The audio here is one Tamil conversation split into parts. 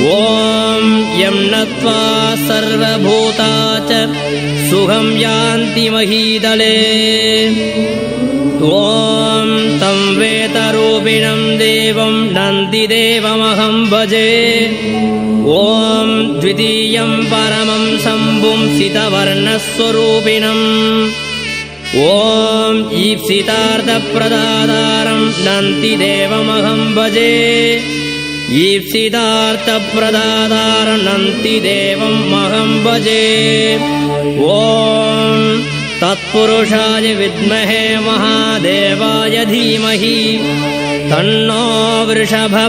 ॐ यं नत्वा सर्वभूता च सुखं यान्ति महीदले। ॐ तं वेतरूपिणं देवं नन्दिदेवमहं भजे। ॐ द्वितीयं परमं शम्भुं सितवर्णस्वरूपिणम्। ॐ ईप्सितार्थप्रदातारं नन्तिदेवमहं भजे ईप्सितार्थप्रदातारं नन्तिदेवम् अहं भजे। ॐ तत्पुरुषाय विद्महे महादेवाय धीमहि। तन्नो वृषभः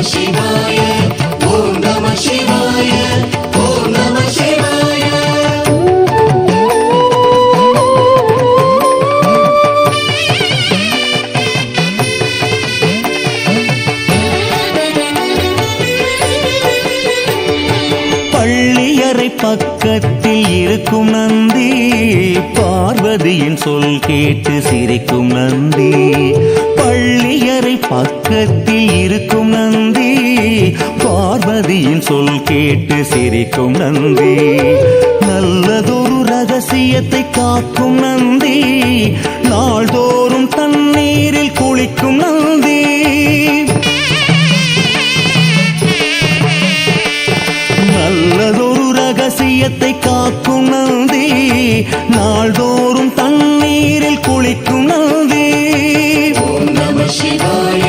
ஓம் பார்வதியின் சொல் கேட்டு சிரிக்கும் நந்தி. நல்லதொரு ரகசியத்தை காக்கும் நந்தி. நாள்தோறும் தண்ணீரில் குளிக்கும் நந்தி. நல்லதொரு ரகசியத்தை காக்கும் நந்தி. நாள்தோறும் தண்ணீரில் குளிக்கும் நந்தி. ஓம் நம சிவாய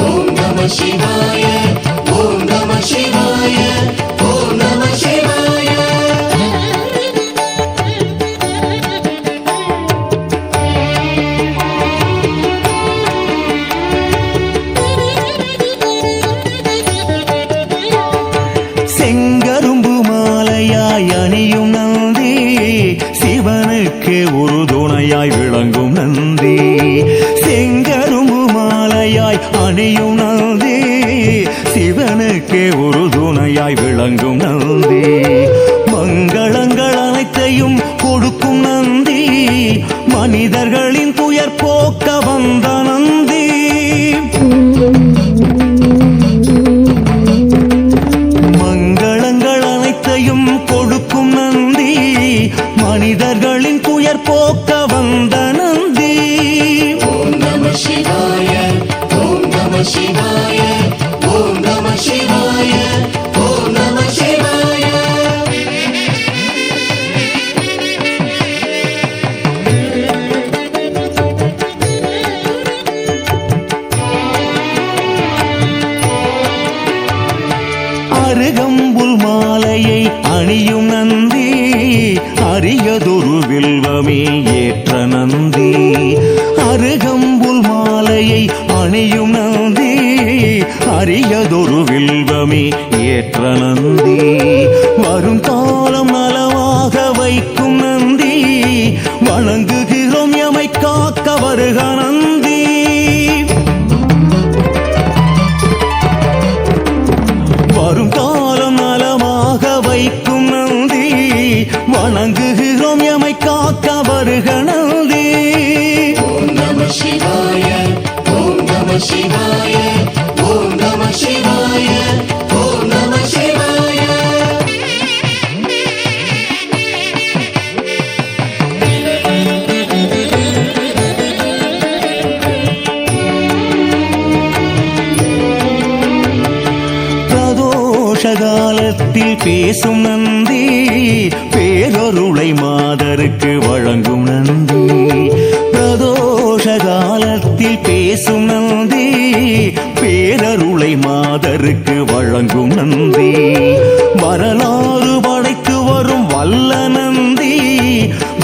ஓம் நம சிவாய. ஓம் நம நந்தி மங்களங்கள் அனைத்தையும் கொடுக்கும் நந்தி மனிதர்களின் துயர் போக்க வந்த நந்தி மங்களங்கள் அனைத்தையும் கொடுக்கும் நந்தி மனிதர்களின் துயர் போக்க அணியும் நந்தி அரியதொரு வில்வமே ஏற்ற நந்தி. அருகம்புல் மாலையை அணியும் நந்தி அரியதொரு வில்வமே ஏற்ற நந்தி. வரும் காலம் நலமாக வைக்கும் நந்தி பேசும் நந்தி பேரொருளை மாதருக்கு வழங்கும் நந்தி. பிரதோஷ காலத்தில் பேசும் நந்தி பேரருளை மாதருக்கு வழங்கும் நந்தி. வரலாறு படைத்து வரும் வல்ல நந்தி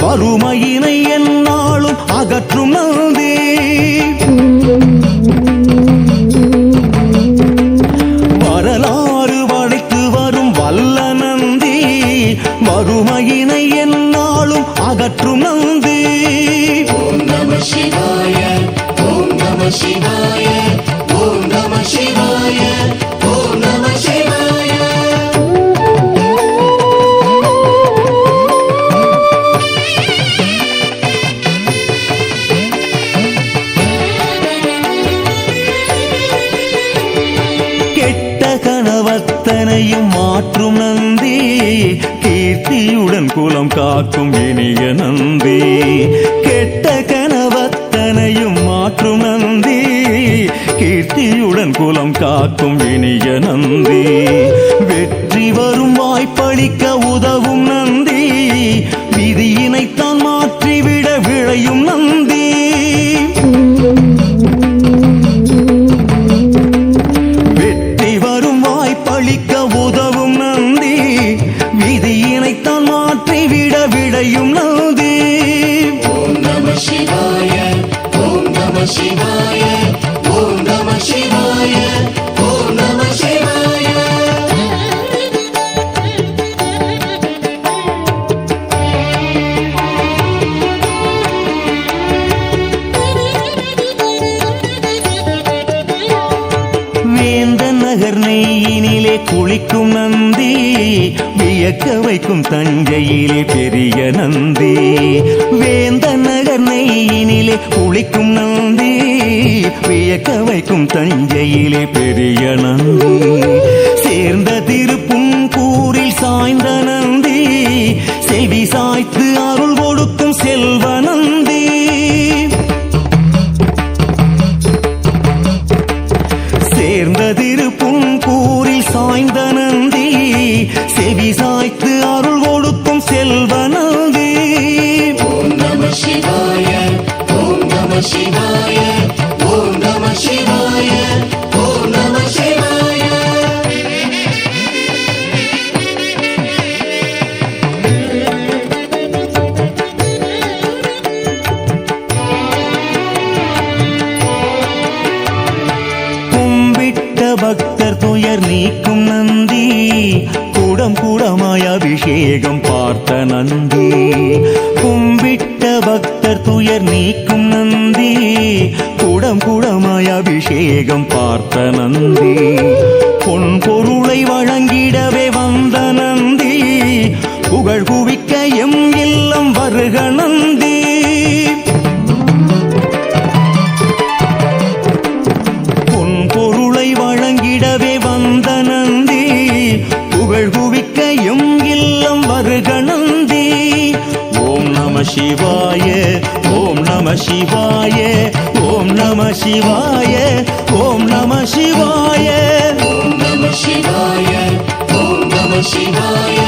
வறுமையினை என்னாலும் அகற்றும் நந்தி. நந்தி ஓம் நம சிவாய ஓம் நம சிவாய ஓம் நம சிவாய ஓம் நம சிவாய. கெட்ட கணவத்தனையும் குலம் காக்கும் இனிய நந்தி கெட்ட கனவத்தனையும் மாற்றும் நந்தி கீர்த்தியுடன் குலம் காக்கும் இனிய நந்தி. வெற்றி வரும் வாய்ப்பளிக்க உதவும் நந்தி குளிக்கும் நந்தி வியக்க வைக்கும் தஞ்சையிலே பெரிய நந்தி. வேந்த நகர் நெய்யினிலே குளிக்கும் நந்தி வியக்க வைக்கும் தஞ்சையிலே பெரிய நந்தி. சேர்ந்த திருப்பும் கூரில் சாய்ந்த நந்தி செவி சாய்த்து அருள் கொடுக்கும் செல்வ நந்தி. சேர்ந்த திருப்பும் சாய்ந்த செவி சாய்த்து அருள் கொடுக்கும் செல்வ நந்தி ஓம் நம சிவாய ஓம் நம சிவாய ஓம் நம சிவாய ஓம் நம சிவாய. கும்பிட்ட பக்தர் துயர் நீக்கும் நந்தி. கூடம் அபிஷேகம் பார்த்த நந்தி. கும்பிட்ட பக்தர் துயர் நீக்கும் நந்தி. குடம் கூடமாய் அபிஷேகம் பார்த்த நந்தி. பொன் பொருளை வழங்கிடவே வந்த நந்தி. புகழ் குவிக்க எம் இல்லம் வருக நந்தி. பொன் பொருளை வழங்கிடவே வந்த நந்தி. புகழ் குவிக்க எம் இல்லம் வருக ஓம் நம சிவாய ஓம் நம சிவாய ஓம் நம சிவாய ஓம் நம சிவாய. ஓம் நம சிவாய ஓம் நம சிவாய.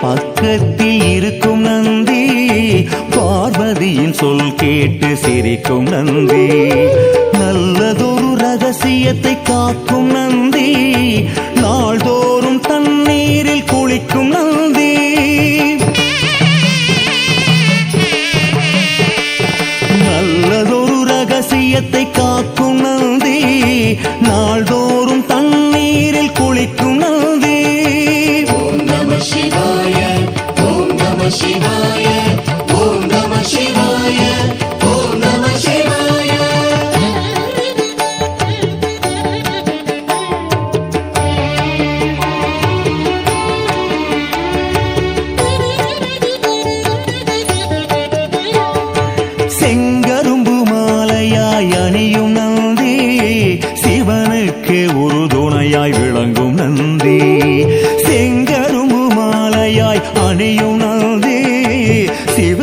பக்கத்தில் இருக்கும் நந்தி பார்வதியின் சொல் கேட்டு சிரிக்கும் நந்தி. 星い。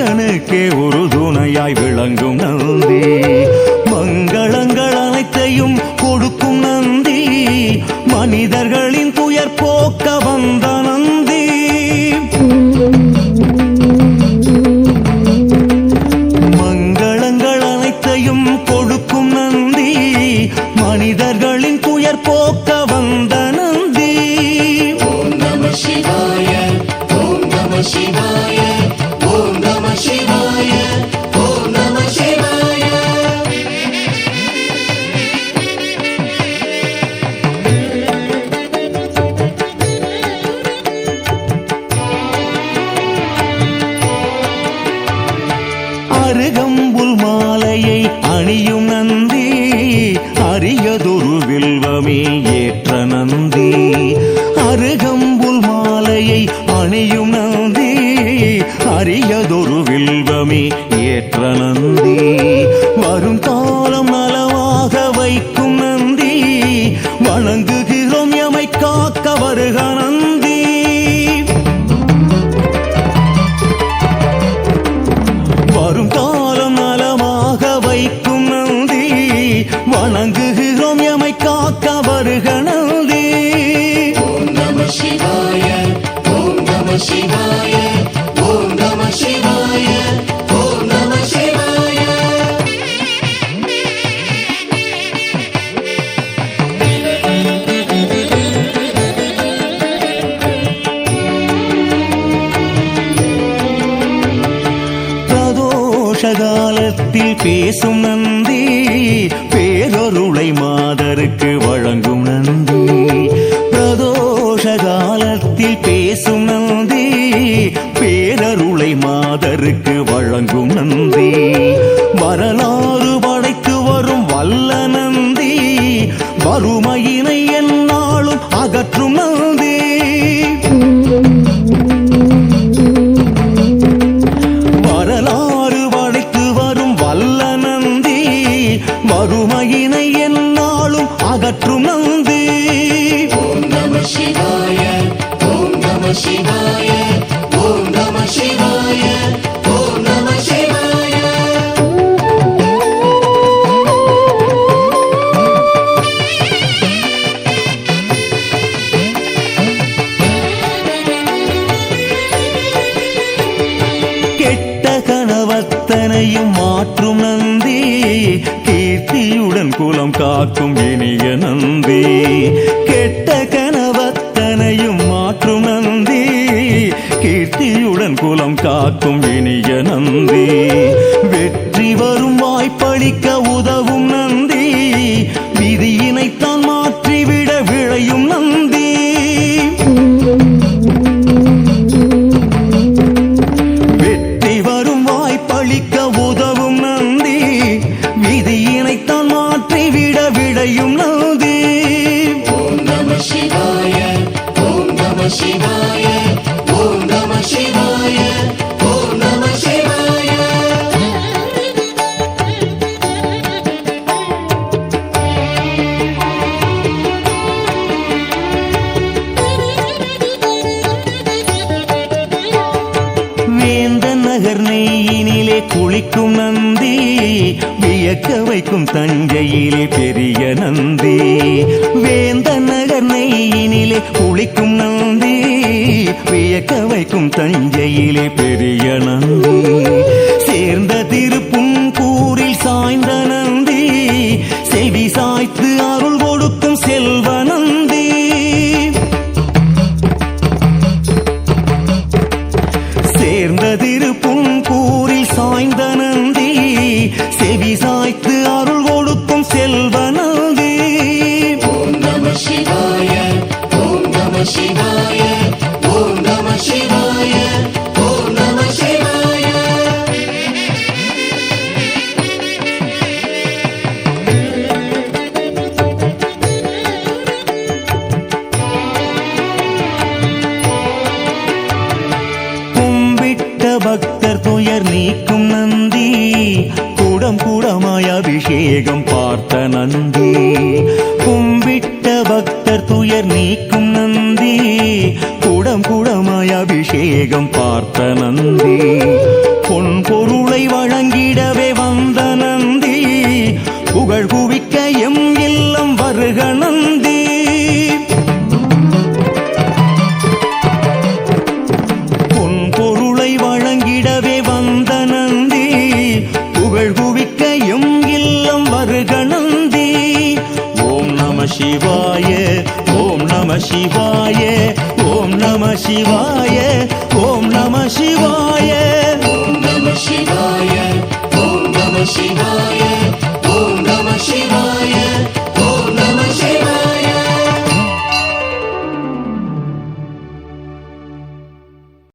சங்கரனுக்கே ஒரு துணையாய் விளங்கும் நந்தி. மங்களங்கள் அனைத்தையும் கொடுக்கும் நந்தி. மனிதர்களின் துயர் போக்க வந்தன വന്ദേ பேரின்பத்தில் பேசும் நந்தி பேரொருளை மாதருக்கு வழங்கும் நந்தி. பிரதோஷ காலத்தில் பேசும் நந்தி பேரருளை மாதருக்கு வழங்கும் நந்தி. வரலாறு படைத்து வரும் வல்ல நந்தி வருமா அத்தனையும் மாற்றும் நந்தி கீர்த்தியுடன் குலம் காக்கும் இனிய நந்தி. கெட்ட கனவத்தனையும் மாற்றும் நந்தி கீர்த்தியுடன் குலம் காக்கும் இனிய நந்தி. வெற்றி வரும் வாய்ப்பளிக்க நீரிலே குளிக்கும் நந்தி வியக்க வைக்கும் தஞ்சையிலே பெரிய நந்தி. வேந்த நகர் நெய்யினிலே குளிக்கும் நந்தி வியக்க வைக்கும் தஞ்சையிலே பெரிய நந்தி. சேர்ந்த திருப்பும் கூறில் சாய்ந்த நந்தி செவி சாய்த்து அருள் பக்தர் துயர் நீக்கும் நந்தி கூடம் கூடமாய் அபிஷேகம் பார்த்த நந்தி கும்பிட்ட பக்தர் துயர் நீக்கும் நந்தி கூடம் கூடமாய் அபிஷேகம் பார்த்த நந்தி சிவாய ஓம் நம சிவாய.